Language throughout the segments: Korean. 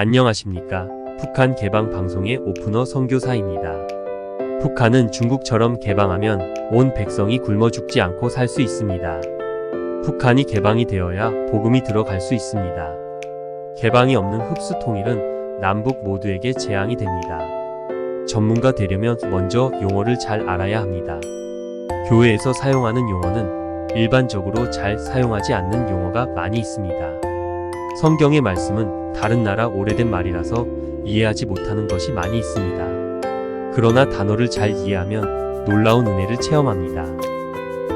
안녕하십니까. 북한 개방 방송의 오프너 선교사입니다. 북한은 중국처럼 개방하면 온 백성이 굶어 죽지 않고 살 수 있습니다. 북한이 개방이 되어야 복음이 들어갈 수 있습니다. 개방이 없는 흡수 통일은 남북 모두에게 재앙이 됩니다. 전문가 되려면 먼저 용어를 잘 알아야 합니다. 교회에서 사용하는 용어는 일반적으로 잘 사용하지 않는 용어가 많이 있습니다. 성경의 말씀은 다른 나라 오래된 말이라서 이해하지 못하는 것이 많이 있습니다. 그러나 단어를 잘 이해하면 놀라운 은혜를 체험합니다.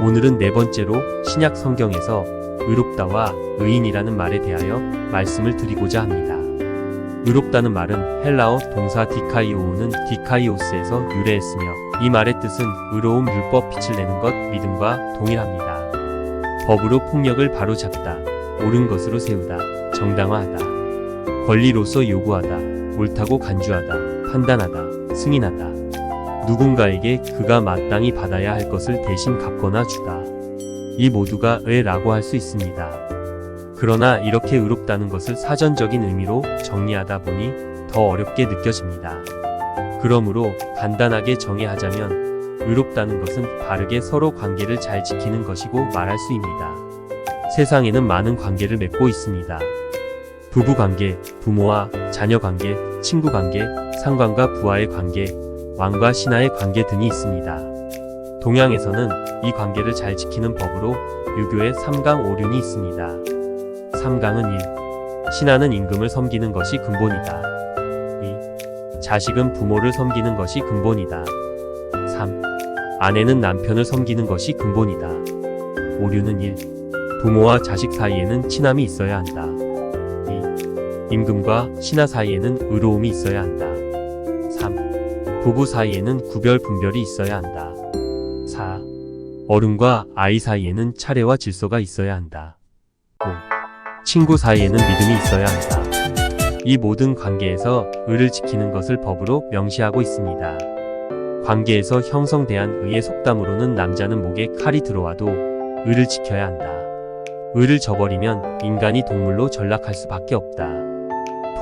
오늘은 네 번째로 신약 성경에서 의롭다와 의인이라는 말에 대하여 말씀을 드리고자 합니다. 의롭다는 말은 헬라어 동사 디카이오는 디카이오스에서 유래했으며 이 말의 뜻은 의로움 율법 빛을 내는 것 믿음과 동일합니다. 법으로 폭력을 바로잡다, 옳은 것으로 세우다, 정당화하다, 권리로서 요구하다, 옳다고 간주하다, 판단하다, 승인하다. 누군가에게 그가 마땅히 받아야 할 것을 대신 갚거나 주다. 이 모두가 의라고 할 수 있습니다. 그러나 이렇게 의롭다는 것을 사전적인 의미로 정리하다 보니 더 어렵게 느껴집니다. 그러므로 간단하게 정의하자면 의롭다는 것은 바르게 서로 관계를 잘 지키는 것이고 말할 수입니다. 세상에는 많은 관계를 맺고 있습니다. 부부 관계, 부모와 자녀 관계, 친구 관계, 상관과 부하의 관계, 왕과 신하의 관계 등이 있습니다. 동양에서는 이 관계를 잘 지키는 법으로 유교의 3강 5륜이 있습니다. 3강은 1. 신하는 임금을 섬기는 것이 근본이다. 2. 자식은 부모를 섬기는 것이 근본이다. 3. 아내는 남편을 섬기는 것이 근본이다. 5륜은 1. 부모와 자식 사이에는 친함이 있어야 한다. 2. 임금과 신하 사이에는 의로움이 있어야 한다. 3. 부부 사이에는 구별 분별이 있어야 한다. 4. 어른과 아이 사이에는 차례와 질서가 있어야 한다. 5. 친구 사이에는 믿음이 있어야 한다. 이 모든 관계에서 의를 지키는 것을 법으로 명시하고 있습니다. 관계에서 형성대한 의의 속담으로는 남자는 목에 칼이 들어와도 의를 지켜야 한다. 의를 저버리면 인간이 동물로 전락할 수밖에 없다.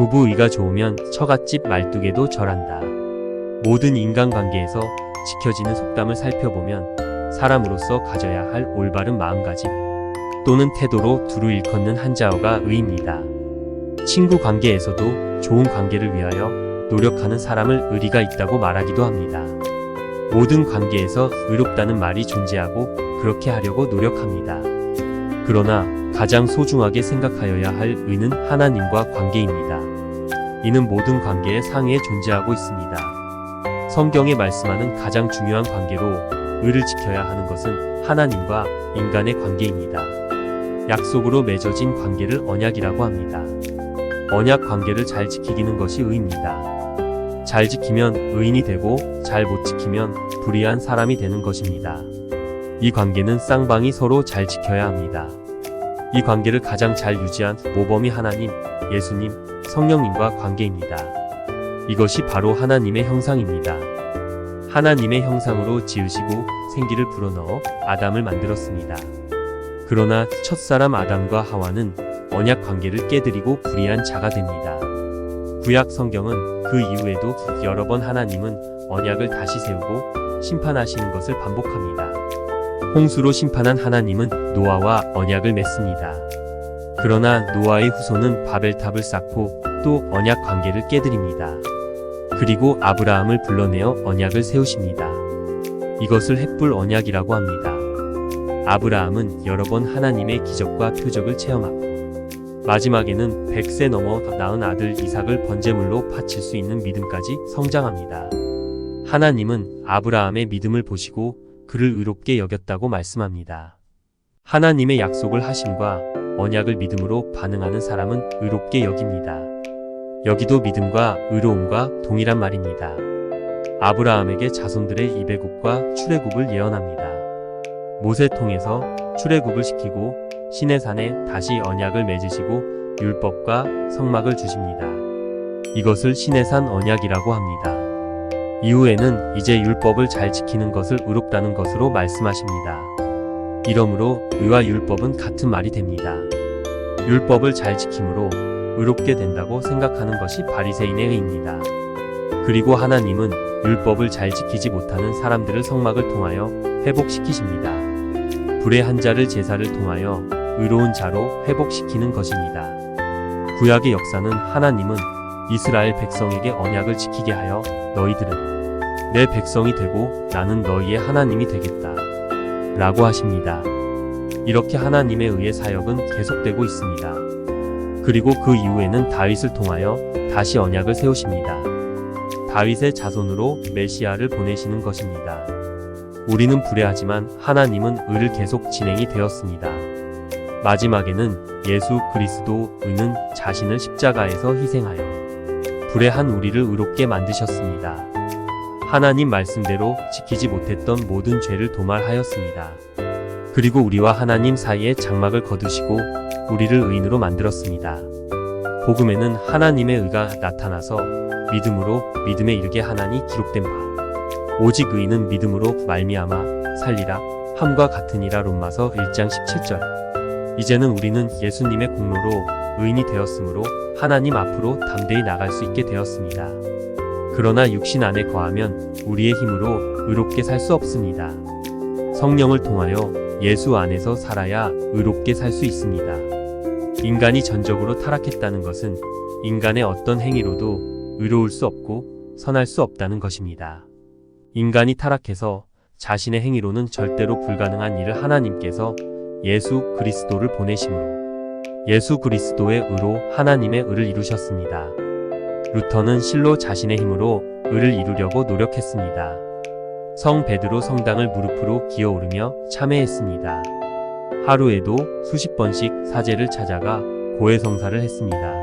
부부 의가 좋으면 처갓집 말뚝에도 절한다. 모든 인간관계에서 지켜지는 속담을 살펴보면 사람으로서 가져야 할 올바른 마음가짐 또는 태도로 두루 일컫는 한자어가 의입니다. 친구 관계에서도 좋은 관계를 위하여 노력하는 사람을 의리가 있다고 말하기도 합니다. 모든 관계에서 의롭다는 말이 존재하고 그렇게 하려고 노력합니다. 그러나 가장 소중하게 생각하여야 할 의는 하나님과 관계입니다. 이는 모든 관계의 상위에 존재하고 있습니다. 성경에 말씀하는 가장 중요한 관계로 의를 지켜야 하는 것은 하나님과 인간의 관계입니다. 약속으로 맺어진 관계를 언약이라고 합니다. 언약 관계를 잘 지키기는 것이 의입니다. 잘 지키면 의인이 되고 잘 못 지키면 불의한 사람이 되는 것입니다. 이 관계는 쌍방이 서로 잘 지켜야 합니다. 이 관계를 가장 잘 유지한 모범이 하나님, 예수님, 성령님과 관계입니다. 이것이 바로 하나님의 형상입니다. 하나님의 형상으로 지으시고 생기를 불어넣어 아담을 만들었습니다. 그러나 첫사람 아담과 하와는 언약 관계를 깨뜨리고 불의한 자가 됩니다. 구약 성경은 그 이후에도 여러 번 하나님은 언약을 다시 세우고 심판하시는 것을 반복합니다. 홍수로 심판한 하나님은 노아와 언약을 맺습니다. 그러나 노아의 후손은 바벨탑을 쌓고 또 언약 관계를 깨뜨립니다. 그리고 아브라함을 불러내어 언약을 세우십니다. 이것을 햇불 언약이라고 합니다. 아브라함은 여러 번 하나님의 기적과 표적을 체험하고 마지막에는 100세 넘어 낳은 아들 이삭을 번제물로 바칠 수 있는 믿음까지 성장합니다. 하나님은 아브라함의 믿음을 보시고 그를 의롭게 여겼다고 말씀합니다. 하나님의 약속을 하심과 언약을 믿음으로 반응하는 사람은 의롭게 여깁니다. 여기도 믿음과 의로움과 동일한 말입니다. 아브라함에게 자손들의 이배국과 출애굽을 예언합니다. 모세 통해서 출애굽을 시키고 시내산에 다시 언약을 맺으시고 율법과 성막을 주십니다. 이것을 시내산 언약이라고 합니다. 이후에는 이제 율법을 잘 지키는 것을 의롭다는 것으로 말씀하십니다. 이러므로 의와 율법은 같은 말이 됩니다. 율법을 잘 지킴으로 의롭게 된다고 생각하는 것이 바리새인의 의입니다. 그리고 하나님은 율법을 잘 지키지 못하는 사람들을 성막을 통하여 회복시키십니다. 불의 한 자를 제사를 통하여 의로운 자로 회복시키는 것입니다. 구약의 역사는 하나님은 이스라엘 백성에게 언약을 지키게 하여 너희들은 내 백성이 되고 나는 너희의 하나님이 되겠다. 라고 하십니다. 이렇게 하나님에 의해 사역은 계속되고 있습니다. 그리고 그 이후에는 다윗을 통하여 다시 언약을 세우십니다. 다윗의 자손으로 메시아를 보내시는 것입니다. 우리는 불의하지만 하나님은 의를 계속 진행이 되었습니다. 마지막에는 예수 그리스도 의는 자신을 십자가에서 희생하여 불의한 우리를 의롭게 만드셨습니다. 하나님 말씀대로 지키지 못했던 모든 죄를 도말하였습니다. 그리고 우리와 하나님 사이에 장막을 거두시고 우리를 의인으로 만들었습니다. 복음에는 하나님의 의가 나타나서 믿음으로 믿음에 이르게 하나니 기록된 바 오직 의인은 믿음으로 말미암아 살리라 함과 같으니라 롬마서 1장 17절 이제는 우리는 예수님의 공로로 의인이 되었으므로 하나님 앞으로 담대히 나갈 수 있게 되었습니다. 그러나 육신 안에 거하면 우리의 힘으로 의롭게 살 수 없습니다. 성령을 통하여 예수 안에서 살아야 의롭게 살 수 있습니다. 인간이 전적으로 타락했다는 것은 인간의 어떤 행위로도 의로울 수 없고 선할 수 없다는 것입니다. 인간이 타락해서 자신의 행위로는 절대로 불가능한 일을 하나님께서 예수 그리스도를 보내심으로 예수 그리스도의 의로 하나님의 의를 이루셨습니다. 루터는 실로 자신의 힘으로 의를 이루려고 노력했습니다. 성 베드로 성당을 무릎으로 기어오르며 참회했습니다. 하루에도 수십 번씩 사제를 찾아가 고해성사를 했습니다.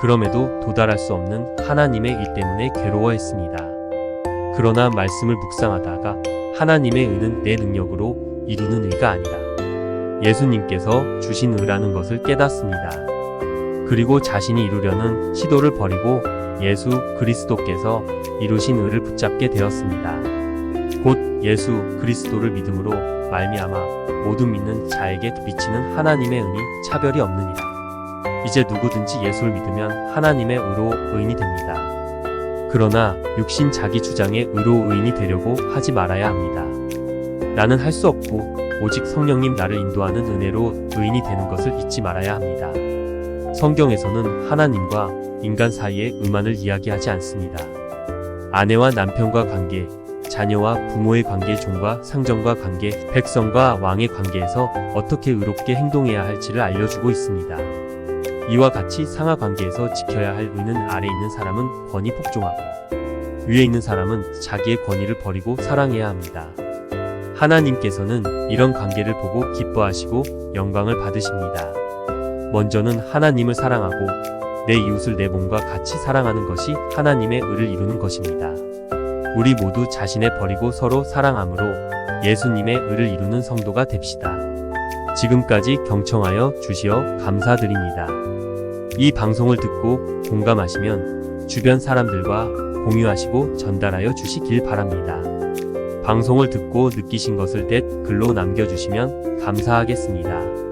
그럼에도 도달할 수 없는 하나님의 일 때문에 괴로워했습니다. 그러나 말씀을 묵상하다가 하나님의 의는 내 능력으로 이루는 의가 아니라 예수님께서 주신 의라는 것을 깨닫습니다. 그리고 자신이 이루려는 시도를 버리고 예수 그리스도께서 이루신 의를 붙잡게 되었습니다. 곧 예수 그리스도를 믿음으로 말미암아 모든 믿는 자에게 비치는 하나님의 은이 차별이 없느니라. 이제 누구든지 예수를 믿으면 하나님의 의로 의인이 됩니다. 그러나 육신 자기 주장의 의로 의인이 되려고 하지 말아야 합니다. 나는 할 수 없고 오직 성령님 나를 인도하는 은혜로 의인이 되는 것을 잊지 말아야 합니다. 성경에서는 하나님과 인간 사이의 의만을 이야기하지 않습니다. 아내와 남편과 관계, 자녀와 부모의 관계, 종과 상정과 관계, 백성과 왕의 관계에서 어떻게 의롭게 행동해야 할지를 알려주고 있습니다. 이와 같이 상하 관계에서 지켜야 할 의는 아래 있는 사람은 권위 복종하고 위에 있는 사람은 자기의 권위를 버리고 사랑해야 합니다. 하나님께서는 이런 관계를 보고 기뻐하시고 영광을 받으십니다. 먼저는 하나님을 사랑하고 내 이웃을 내 몸과 같이 사랑하는 것이 하나님의 의를 이루는 것입니다. 우리 모두 자신을 버리고 서로 사랑함으로 예수님의 의를 이루는 성도가 됩시다. 지금까지 경청하여 주시어 감사드립니다. 이 방송을 듣고 공감하시면 주변 사람들과 공유하시고 전달하여 주시길 바랍니다. 방송을 듣고 느끼신 것을 댓글로 남겨주시면 감사하겠습니다.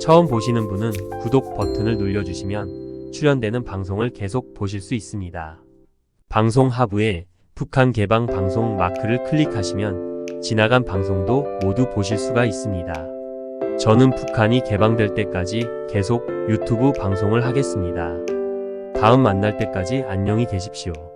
처음 보시는 분은 구독 버튼을 눌러주시면 출연되는 방송을 계속 보실 수 있습니다. 방송 하부에 북한 개방 방송 마크를 클릭하시면 지나간 방송도 모두 보실 수가 있습니다. 저는 북한이 개방될 때까지 계속 유튜브 방송을 하겠습니다. 다음 만날 때까지 안녕히 계십시오.